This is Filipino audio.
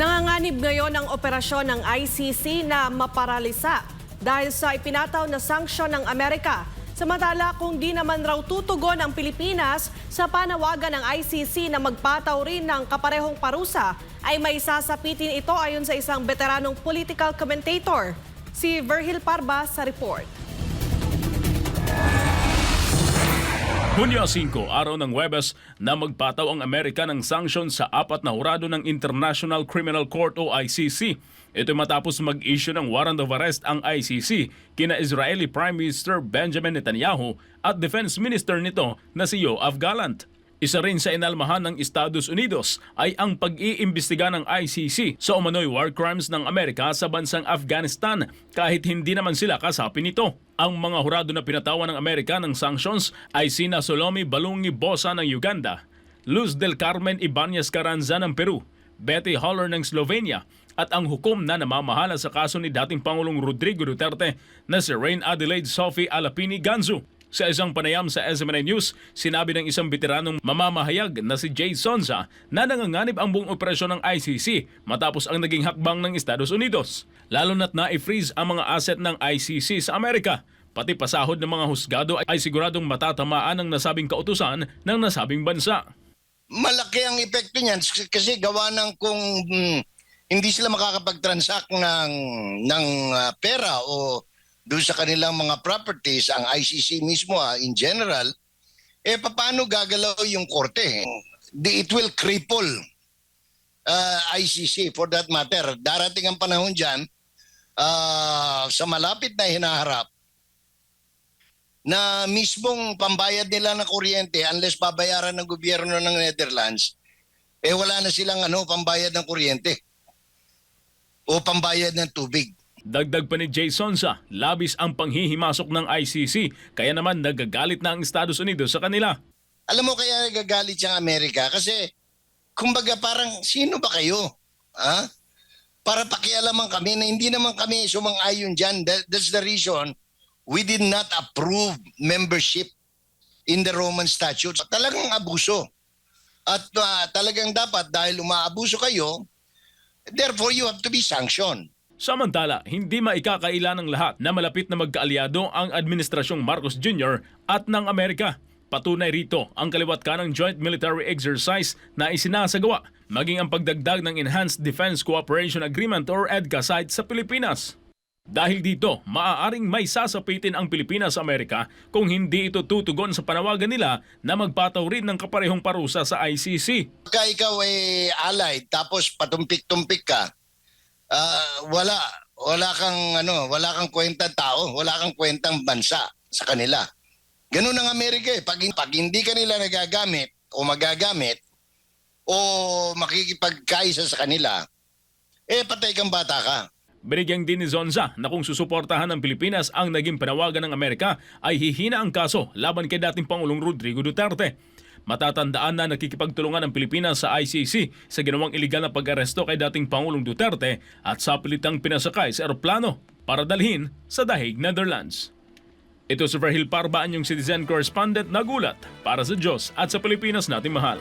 Nanganganib ngayon ang operasyon ng ICC na maparalisa dahil sa ipinataw na sanksyon ng Amerika. Samantala, kung di naman raw tutugon ang Pilipinas sa panawagan ng ICC na magpataw rin ng kaparehong parusa, ay may sasapitin ito ayon sa isang veteranong political commentator. Si Virgil Parba sa report. Hunyo 5, araw ng Webes na magpataw ang Amerika ng sanksyon sa apat na hurado ng International Criminal Court o ICC. Ito matapos mag-issue ng warrant of arrest ang ICC kina Israeli Prime Minister Benjamin Netanyahu at Defense Minister nito na si Yoav Gallant. Isa rin sa inalmahan ng Estados Unidos ay ang pag-iimbestiga ng ICC sa umano'y war crimes ng Amerika sa bansang Afghanistan kahit hindi naman sila kasapi nito. Ang mga hurado na pinatawan ng Amerika ng sanctions ay sina Solomi Balungi Bosa ng Uganda, Luz del Carmen Ibanez Carranza ng Peru, Betty Holler ng Slovenia at ang hukom na namamahala sa kaso ni dating Pangulong Rodrigo Duterte na si Rain Adelaide Sophie Alapini Ganzu. Sa isang panayam sa SMNA News, sinabi ng isang veteranong mamamahayag na si Jay Sonza na nanganganib ang buong operasyon ng ICC matapos ang naging hakbang ng Estados Unidos. Lalo na't na-freeze ang mga asset ng ICC sa Amerika. Pati pasahod ng mga husgado ay siguradong matatamaan ng nasabing kautusan ng nasabing bansa. malaki ang epekto niyan kasi gawa ng kung mm, hindi sila makakapag-transact ng ng ah, pera o doon sa kanilang mga properties ang ICC mismo ah, in general eh paano gagalaw yung korte it will cripple ah, ICC for that matter darating ang panahon diyan sa malapit na hinaharap na mismong pambayad nila ng kuryente unless babayaran ng gobyerno ng Netherlands, eh wala na silang ano, pambayad ng kuryente o pambayad ng tubig. Dagdag pa ni Jay Sonza, labis ang panghihimasok ng ICC kaya naman nagagalit na ang Estados Unidos sa kanila. Alam mo kaya nagagalit siyang Amerika kasi kumbaga parang sino ba kayo? Ha? Para pakialaman kami na hindi naman kami sumang-ayon dyan. That- That's the reason we did not approve membership in the Roman statutes. Talagang abuso. At ah, talagang dapat dahil umaabuso kayo, therefore you have to be sanctioned. Samantala, hindi maikakaila ng lahat na malapit na magkaalyado ang Administrasyong Marcos Jr. at ng Amerika. Patunay rito ang kaliwat ka ng joint military exercise na isinasagawa, maging ang pagdagdag ng Enhanced Defense Cooperation Agreement or EDCA site sa Pilipinas. Dahil dito, maaaring may sasapitin ang Pilipinas sa Amerika kung hindi ito tutugon sa panawagan nila na magpataw rin ng kaparehong parusa sa ICC. Pagka ikaw ay allied tapos patumpik-tumpik ka, ah, wala wala kang ano, wala kang kwentang tao, wala kang kwentang bansa sa kanila. Ganun ang Amerika eh. Pag, pag hindi kanila nagagamit o magagamit o makikipagkaisa sa kanila, eh patay kang bata ka. Binigyang din ni Zonza na kung susuportahan ng Pilipinas ang naging panawagan ng Amerika ay hihina ang kaso laban kay dating Pangulong Rodrigo Duterte. Matatandaan na nakikipagtulungan ang Pilipinas sa ICC sa ginawang iligal na pag-aresto kay dating Pangulong Duterte at sa pilitang pinasakay sa eroplano para dalhin sa Dahig, Netherlands. Ito si Verhil Parba, yung citizen correspondent na gulat para sa Diyos at sa Pilipinas nating mahal.